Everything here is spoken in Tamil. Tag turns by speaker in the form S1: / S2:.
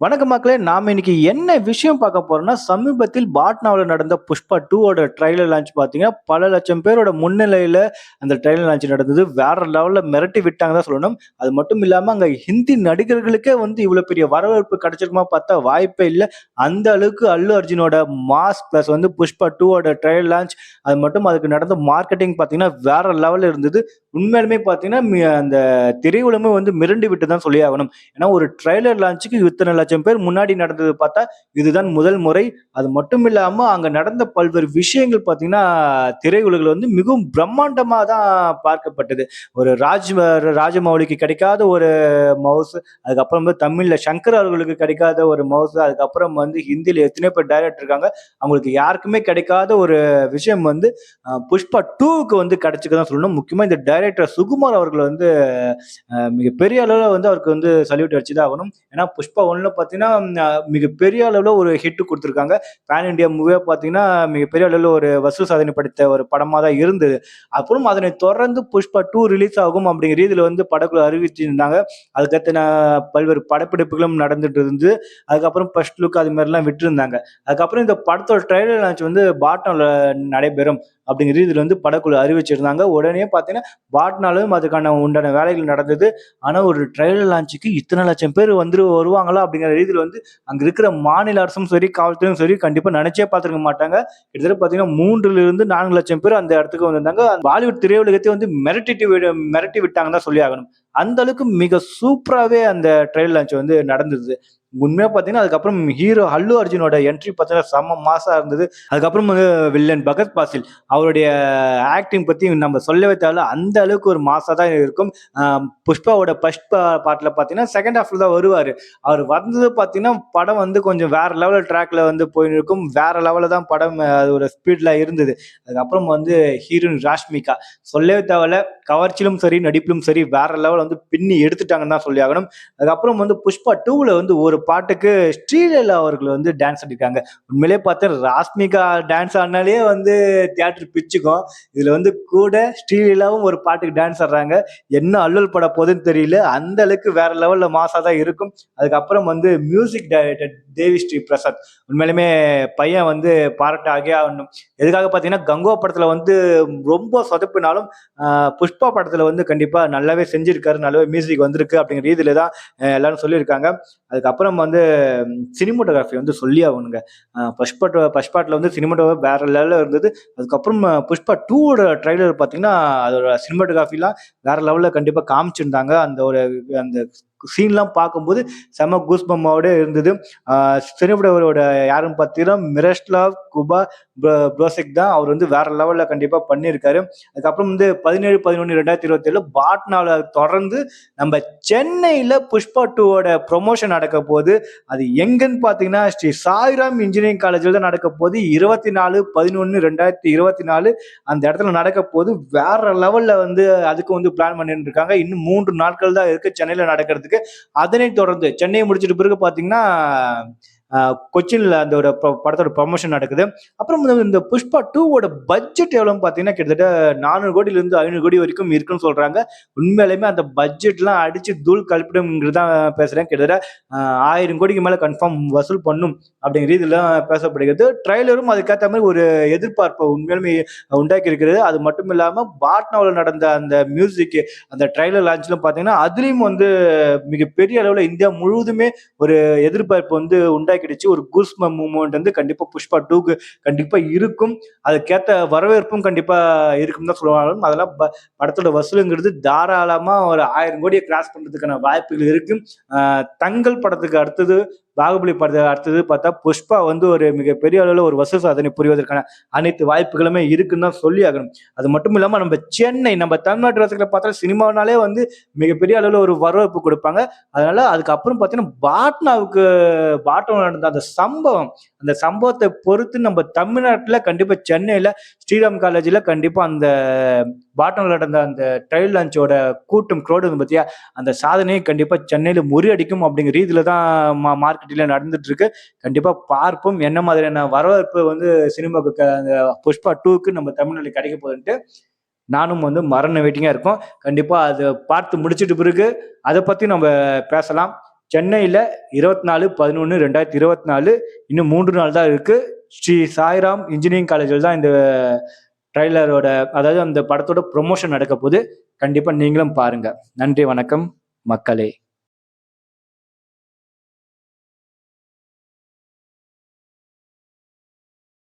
S1: வணக்கம் மக்களே நாம இன்னைக்கு என்ன விஷயம் பார்க்க போறோம்னா சமீபத்தில் பாட்னாவில் நடந்த புஷ்பா டூவோட ட்ரைலர் லான்ச் பார்த்தீங்கன்னா பல லட்சம் பேரோட முன்னிலையில் அந்த ட்ரைலர் லான்ச் நடந்தது. வேற லெவலில் மிரட்டி விட்டாங்க தான் சொல்லணும். அது மட்டும் இல்லாமல் அங்கே ஹிந்தி நடிகர்களுக்கே வந்து இவ்வளோ பெரிய வரவேற்பு கிடைச்சிருக்குமா பார்த்தா வாய்ப்பே இல்லை. அந்த அளவுக்கு அல்லு அர்ஜுனோட மாஸ் ப்ளஸ் வந்து புஷ்பா டூவோட ட்ரைலர் லான்ச் அது மட்டும் அதுக்கு நடந்த மார்க்கெட்டிங் பார்த்தீங்கன்னா வேற லெவலில் இருந்தது. உண்மையிலுமே பார்த்தீங்கன்னா மி- அந்த திரையுலமே வந்து மிரண்டு விட்டு தான் சொல்லி ஆகணும். ஏன்னா ஒரு ட்ரைலர் லான்ச்சுக்கு இத்தனை லட்சம் பேர் முன்னாடி நடந்தது பார்த்தா இதுதான் முதல் முறை. அது மட்டும் இல்லாம அங்க நடந்த பல்வேறு விஷயங்கள் பார்த்தீங்கன்னா திரையுலகில் வந்து மிகவும் பிரம்மாண்டமா தான் பார்க்கப்பட்டது. ஒரு ராஜ் ராஜமௌலிக்கு கிடைக்காத ஒரு மவுஸ் அதுக்கப்புறம் வந்து தமிழ்ல சங்கர் அவர்களுக்கு கிடைக்காத ஒரு மவுஸ் அதுக்கப்புறம் வந்து ஹிந்தியில எத்தனையோ பேர் டைரக்டர் இருக்காங்க. அவங்களுக்கு யாருக்குமே கிடைக்காத ஒரு விஷயம் வந்து புஷ்பா டூவுக்கு வந்து கிடைச்சிக்க தான் சொல்லணும். முக்கியமா இந்த டைரக்டர் சுகுமார் அவர்கள் வந்து மிகப்பெரிய அளவில் வந்து அவருக்கு வந்து சல்யூட் அடிச்சுதான் ஆகணும். ஏன்னா புஷ்பா ஒன்றில் பார்த்தீங்கன்னா மிகப்பெரிய அளவில் ஒரு ஹிட் கொடுத்துருக்காங்க. பேன் இண்டியா மூவியாக பார்த்தீங்கன்னா மிகப்பெரிய அளவில் ஒரு வசூல் சாதனை படைத்த ஒரு படமாக தான் இருந்தது. அப்புறம் அதனை தொடர்ந்து புஷ்பா டூ ரிலீஸ் ஆகும் அப்படிங்கிற ரீதியில் வந்து படக்குழு அறிவிச்சிருந்தாங்க. அதுக்கடுத்து பல்வேறு படப்பிடிப்புகளும் நடந்துட்டு இருந்து அதுக்கப்புறம் ஃபர்ஸ்ட் லுக் அது மாதிரிலாம் விட்டுருந்தாங்க. அதுக்கப்புறம் இந்த படத்தோட ட்ரைலர் லான்ச் வந்து பாட்டனில் நடைபெறும். அப்படிங்கிற ரீதியில் வந்து படக்குழு அறிவிச்சிருந்தாங்க. உடனே பார்த்தீங்கன்னா பாட்னாலும் அதுக்கான உண்டான வேலைகள் நடந்தது. ஆனால் ஒரு ட்ரைலர் லான்ச்சுக்கு இத்தனை லட்சம் பேர் வந்து வருவாங்களா அப்படிங்கிற ரீதியில் வந்து அங்கே இருக்கிற மாநில அரசும் சரி காவல்துறையும் சரி கண்டிப்பாக நினைச்சே பார்த்துருக்க மாட்டாங்க. கிட்டத்தட்ட பார்த்தீங்கன்னா மூன்றுலேருந்து நான்கு லட்சம் பேர் அந்த இடத்துக்கு வந்திருந்தாங்க. பாலிவுட் திரையுலகத்தை வந்து மிரட்டிட்டு விட- மிரட்டி விட்டாங்க தான் சொல்லி ஆகணும். அந்த அளவுக்கு மிக சூப்பராகவே அந்த ட்ரைலர் லான்ச் வந்து நடந்தது. உண்மையாக பார்த்தீங்கன்னா அதுக்கப்புறம் ஹீரோ அல்லு அர்ஜுனோட என்ட்ரி பார்த்தீங்கன்னா செம்ம மாசா இருந்தது. அதுக்கப்புறம் வந்து வில்லன் பகத் பாசில். அவருடைய ஆக்டிங் பற்றி நம்ம சொல்லவே தேவையில்ல அந்த அளவுக்கு ஒரு மாசாக தான் இருக்கும். புஷ்பாவோட ஃபர்ஸ்ட் பாட்டில் பார்த்தீங்கன்னா செகண்ட் ஹாஃப்ல தான் வருவார். அவர் வந்தது பார்த்தீங்கன்னா படம் வந்து கொஞ்சம் வேற லெவலில் ட்ராக்ல வந்து போயின்னு இருக்கும். வேற லெவலில் தான் படம் அதோட ஸ்பீட்ல இருந்தது. அதுக்கப்புறம் வந்து ஹீரோயின் ராஷ்மிகா. சொல்லவே தேவையில்ல கவர்ச்சியிலும் சரி நடிப்பிலும் சரி வேற லெவல் வந்து பின்னி எடுத்துட்டாங்கன்னு தான் சொல்லி ஆகணும். அதுக்கப்புறம் வந்து புஷ்பா டூவில் வந்து ஒரு பாட்டுக்கு ஸ்ரீலீலா அவர்கள் வந்து டான்ஸ் ஆடிருக்காங்க உண்மையிலேயே பார்த்தா ராஷ்மிகா டான்ஸ் ஆடினாலே வந்து தியேட்டர் பிச்சுக்கும். இதுல வந்து கூட ஸ்ரீலீலாவும் ஒரு பாட்டுக்கு டான்ஸ் ஆடுறாங்க. என்ன அல்லல் பட போகுதுன்னு தெரியல. அந்த அளவுக்கு வேற லெவல்ல மாசா தான் இருக்கும். அதுக்கப்புறம் வந்து மியூசிக் டைரக்டர் தேவி ஸ்ரீ பிரசாத் உண்மையிலுமே பையன் வந்து பாராட்ட ஆகியே ஆகணும். எதுக்காக பார்த்தீங்கன்னா கங்கோ படத்துல வந்து ரொம்ப சொதப்பினாலும் புஷ்பா படத்துல வந்து கண்டிப்பா நல்லாவே செஞ்சிருக்காரு நல்லாவே மியூசிக் வந்திருக்கு அப்படிங்கிற ரீதியில தான் எல்லாரும் சொல்லியிருக்காங்க. அதுக்கப்புறம் வந்து சினிமோட்டோகிராஃபி வந்து சொல்லி ஆகணுங்க. பஷ்பாட் புஷ்பாட்டில் வந்து சினிமோட்டோகிராஃபி வேற லெவலில் இருந்தது. அதுக்கப்புறம் புஷ்பா டூவோட ட்ரைலர் பார்த்தீங்கன்னா அதோட சினிமோட்டோகிராஃபிலாம் வேற லெவலில் கண்டிப்பாக காமிச்சிருந்தாங்க. அந்த ஒரு அந்த சீன்லாம் பார்க்கும்போது செம கூஸ்பம்மோட இருந்தது. சினிமாட்டோட யாருன்னு பார்த்தீங்கன்னா மிரஸ்லாவ் குபா ப்ரோசெக் தான் அவர் வந்து வேற லெவலில் கண்டிப்பாக பண்ணியிருக்காரு. அதுக்கப்புறம் வந்து பதினேழு பதினொன்று ரெண்டாயிரத்தி இருபத்தேழு பாட்னாவில் தொடர்ந்து நம்ம சென்னையில் புஷ்பா டூவோட ப்ரொமோஷன் நடக்க போகுது அது எங்கன்னு பார்த்தீங்கன்னா ஸ்ரீ சாய்ராம் இன்ஜினியரிங் காலேஜில் தான் நடக்க போகுது இருபத்தி நாலு பதினொன்று ரெண்டாயிரத்தி இருபத்தி நாலு அந்த இடத்துல நடக்க போது வேற லெவலில் வந்து அதுக்கு வந்து பிளான் பண்ணிட்டு இருக்காங்க இன்னும் மூன்று நாட்கள் தான் இருக்குது சென்னையில் நடக்கிறதுக்கு. அதனை தொடர்ந்து சென்னையை முடிச்சிட்டு பிறகு பார்த்தீங்கன்னா கொச்சின்ல அந்த ஒரு படத்தோட ப்ரமோஷன் நடக்குது. அப்புறம் இந்த புஷ்பா டூவோட பட்ஜெட் எவ்வளோன்னு பார்த்தீங்கன்னா கிட்டத்தட்ட நானூறு கோடியிலேருந்து ஐநூறு கோடி வரைக்கும் இருக்குன்னு சொல்றாங்க. உண்மையிலுமே அந்த பட்ஜெட்லாம் அடிச்சு தூள் கல்பிடுங்கிறது தான் பேசுறேன். கிட்டத்தட்ட ஆயிரம் கோடிக்கு மேலே கன்ஃபார்ம் வசூல் பண்ணும் அப்படிங்கிற ரீதியில பேசப்படுகிறது. ட்ரைலரும் அதுக்கேற்ற மாதிரி ஒரு எதிர்பார்ப்பை உண்மையிலுமே உண்டாக்கி இருக்கிறது அது மட்டும் இல்லாமல் பாட்னாவில் நடந்த அந்த மியூசிக் அந்த ட்ரைலர் லான்ச்லாம் பார்த்தீங்கன்னா அதுலேயும் வந்து மிகப்பெரிய அளவில் இந்தியா முழுவதுமே ஒரு எதிர்பார்ப்பு வந்து உண்டாக்கிடுச்சு ஒரு கூஸ் மூமெண்ட் வந்து கண்டிப்பா புஷ்பா டூக்கு கண்டிப்பா இருக்கும். அதுக்கேத்த வரவேற்பும் கண்டிப்பா இருக்கும் தான் சொல்லுவாங்க. அதெல்லாம் படத்தோட வசூலுங்கிறது தாராளமா ஒரு ஆயிரம் கோடியை கிராஸ் பண்றதுக்கான வாய்ப்புகள் இருக்கு. ஆஹ் தங்கல் படத்துக்கு அடுத்தது பாகுபலி படத்தை அடுத்தது பார்த்தா புஷ்பா வந்து ஒரு மிகப்பெரிய அளவில் ஒரு வசூல் சாதனை புரிவதற்கான அனைத்து வாய்ப்புகளுமே இருக்குன்னு தான் சொல்லி ஆகணும். அது மட்டும் இல்லாமல் நம்ம சென்னை நம்ம தமிழ்நாட்டு ரசிகர்களை பார்த்தா சினிமானாலே வந்து மிகப்பெரிய அளவில் ஒரு வரவேற்பு கொடுப்பாங்க. அதனால அதுக்கப்புறம் பார்த்தீங்கன்னா பாட்னாவுக்கு பாட்டம் நடந்த அந்த சம்பவம் அந்த சம்பவத்தை பொறுத்து நம்ம தமிழ்நாட்டில் கண்டிப்பாக சென்னையில் ஸ்ரீராம் காலேஜில் கண்டிப்பாக அந்த பாட்டம்ல நடந்த அந்த ட்ரையல் லான்ச்சோட கூட்டம் க்ரோடு வந்து பார்த்தியா அந்த சாதனையை கண்டிப்பா சென்னையில முறியடிக்கும் அப்படிங்கிற ரீதியில தான் மா மார்க்கெட்டில் நடந்துட்டு இருக்கு கண்டிப்பா பார்ப்போம் என்ன மாதிரியான வரவேற்பு வந்து சினிமாவுக்கு அந்த புஷ்பா டூக்கு நம்ம தமிழ்நாட்டில் கிடைக்க போகுதுன்ட்டு நானும் வந்து மரண வெயிட்டிங்காக இருக்கோம். கண்டிப்பாக அதை பார்த்து முடிச்சிட்டு பிறகு அதை பற்றி நம்ம பேசலாம். சென்னையில் இருபத்தி நாலு பதினொன்று ரெண்டாயிரத்தி இருபத்தி நாலு இன்னும் மூன்று நாள் தான் இருக்குது ஸ்ரீ சாய்ராம் இன்ஜினியரிங் காலேஜில் தான் இந்த ட்ரைலரோட அதாவது அந்த படத்தோட ப்ரொமோஷன் நடக்க போகுது கண்டிப்பாக நீங்களும் பாருங்கள் நன்றி வணக்கம் மக்களே.